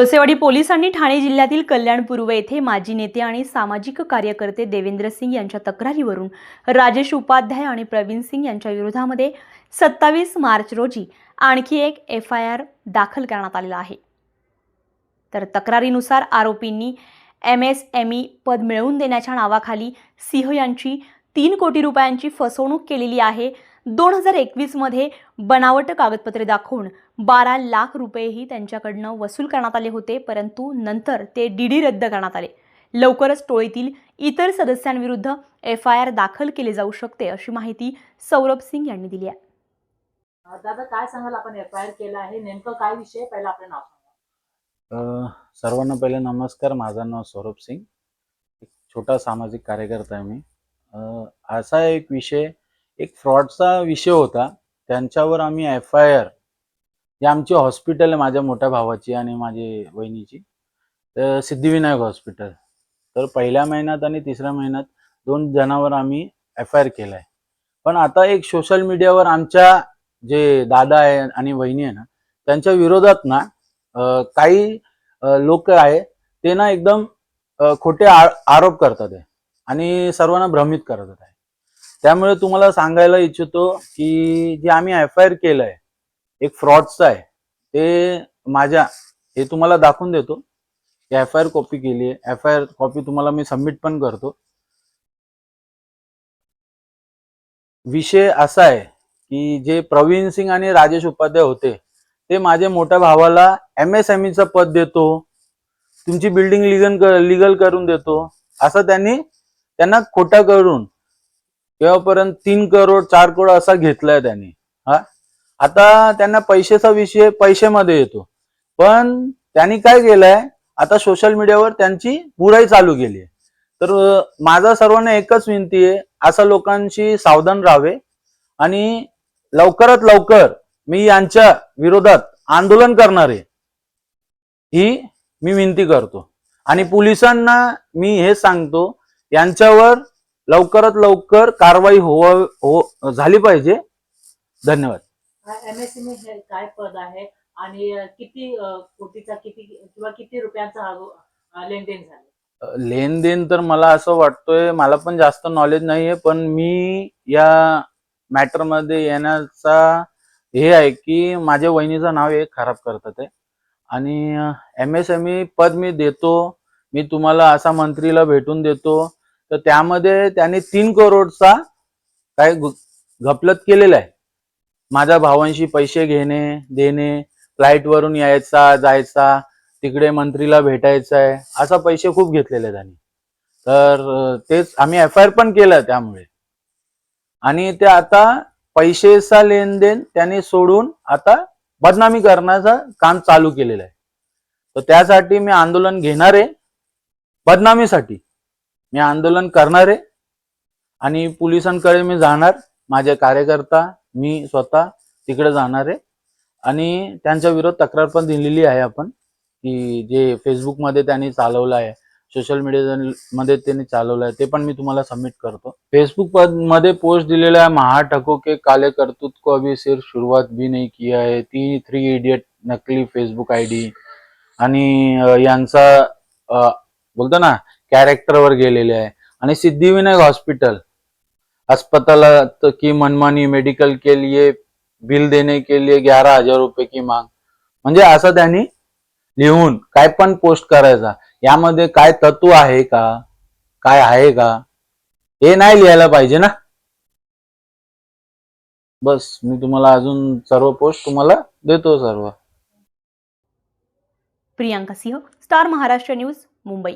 वसेवाडी पोलिसांनी ठाणे जिल्ह्यातील कल्याण पूर्व येथे माजी नेते आणि सामाजिक कार्यकर्ते देवेंद्र सिंग यांच्या तक्रारीवरून राजेश उपाध्याय आणि प्रवीण सिंग यांच्या विरोधामध्ये सत्तावीस मार्च रोजी आणखी एक एफ आय आर दाखल करण्यात आलेला आहे. तर तक्रारीनुसार आरोपींनी एम एस एम ई पद मिळवून देण्याच्या नावाखाली सिंह यांची तीन कोटी रुपयांची फसवणूक केलेली आहे. दोन हजार एकवीसमध्ये बनावट कागदपत्रे दाखवून बारा लाख रुपयेही त्यांच्याकडनं वसूल करण्यात आले होते परंतु नंतर ते डीडी रद्द करण्यात आले. लवकरच टोळीतील इतर सदस्यांविरुद्ध एफ आय आर दाखल केले जाऊ शकते अशी माहिती सौरभ सिंग यांनी दिली आहे. अं, दादा काय सांगाल आपण एफ आय आर केला आहे? नेमकं काय विषय आहे? पहिलं आपलं नाव सांगा. अ, सर्वांना पहिले नमस्कार. माझं नाव सौरभ सिंग. एक छोटा सामाजिक कार्यकर्ता आहे मी. अ, असा एक विषय एक फ्रॉडचा विषय होता. त्यांच्यावर आम्ही एफ आय आर जे आमची हॉस्पिटल आहे माझ्या मोठ्या भावाची आणि माझी वहिनीची तर सिद्धिविनायक हॉस्पिटल. तर पहिल्या महिन्यात आणि तिसऱ्या महिन्यात दोन जणांवर आम्ही एफ आय आर केला आहे पण आता एक सोशल मीडियावर आमच्या जे दादा आहे आणि वहिनी आहे ना त्यांच्या विरोधात ना काही लोक आहे ते ना एकदम खोटे आ- आरोप करतात आहे आणि सर्वांना भ्रमित करतात आहे. त्यामुळे तुम्हाला सांगायला इच्छितो की जे आम्ही एफ आय आर केलं आहे एक फ्रॉडचं आहे ते माझ्या हे तुम्हाला दाखवून देतो. एफ आय आर कॉपी केली आहे. एफ आय आर कॉपी तुम्हाला मी सबमिट पण करतो. विषय असा आहे की जे प्रवीण सिंग आणि राजेश उपाध्याय होते ते माझ्या मोठ्या भावाला एम एस एम ईचं पद देतो. तुमची बिल्डिंग लिगल लिगल करून देतो. असं त्यांनी त्यांना खोटा करून तेव्हापर्यंत तीन करोड चार करोड असा घेतलाय त्यांनी. हा? आता त्यांना पैशाचा विषय पैशामध्ये येतो. पण त्यांनी काय केलंय? आता सोशल मीडियावर त्यांची बुराई चालू केली आहे. तर माझा सर्वांना एकच विनंती आहे असा लोकांशी सावधान राहावे आणि लवकरात लवकर मी यांच्या विरोधात आंदोलन करणार आहे ही मी विनंती करतो. आणि पोलिसांना मी हे सांगतो यांच्यावर लवकरात लवकर कारवाई हो झाली पाहिजे. धन्यवाद. एम हे काय पद आहे? आणि किती कोटीचा किती किंवा किती रुपयांचा लेनदेन झालं? लेनदेन तर मला असं वाटतोय मला पण जास्त नॉलेज नाहीये पण मी या मॅटरमध्ये येण्याचा हे आहे की माझ्या वहिनीचं नाव हे खराब करतात आहे आणि एम एस एम ई पद मी देतो मी तुम्हाला असा मंत्रीला भेटून देतो तर त्यामध्ये त्याने तीन करोडचा काय घपलत केलेला आहे. माझ्या भावांशी पैसे घेणे देणे फ्लाईट वरून यायचा जायचा तिकडे मंत्रीला भेटायचं आहे असा पैसे खूप घेतलेले त्यांनी. तर तेच आम्ही एफ आय आर पण केलं त्यामुळे. आणि ते आता पैसेचा लेनदेन त्यांनी सोडून आता बदनामी करण्याचं काम चालू केलेलं आहे. तर त्यासाठी मी आंदोलन घेणार आहे बदनामीसाठी. मी आंदोलन करणार आहे आणि पोलिसांकडे मी जाणार. माझे कार्यकर्ता मी स्वतः तिकडे जाणार आहे. आणि त्यांच्या विरोध तक्रार पण दिलेली आहे आपण की जे फेसबुकमध्ये त्यांनी चालवलं आहे सोशल मीडिया मध्ये त्यांनी चालवलं आहे ते पण मी तुम्हाला सबमिट करतो. फेसबुकमध्ये पोस्ट दिलेला आहे महा ठको के काले करतूत को अभी सिर्फ सुरुवात भी नाही किया आहे ती थ्री इडियट नकली फेसबुक आयडी आणि यांचा बोलतो ना कॅरेक्टरवर गेलेले आहे. आणि सिद्धिविनायक हॉस्पिटल अस्पताल की मनमानी मेडिकल के लिए बिल देने के लिए ग्यारह हजार रुपये की मांग. म्हणजे असं त्यांनी लिहून काय पण पोस्ट करायचा. यामध्ये काय तत्व आहे का? काय आहे का? हे नाही लिहायला पाहिजे ना. बस मी तुम्हाला अजून सर्व पोस्ट तुम्हाला देतो सर्व. Priyanka Singh Star Maharashtra News Mumbai.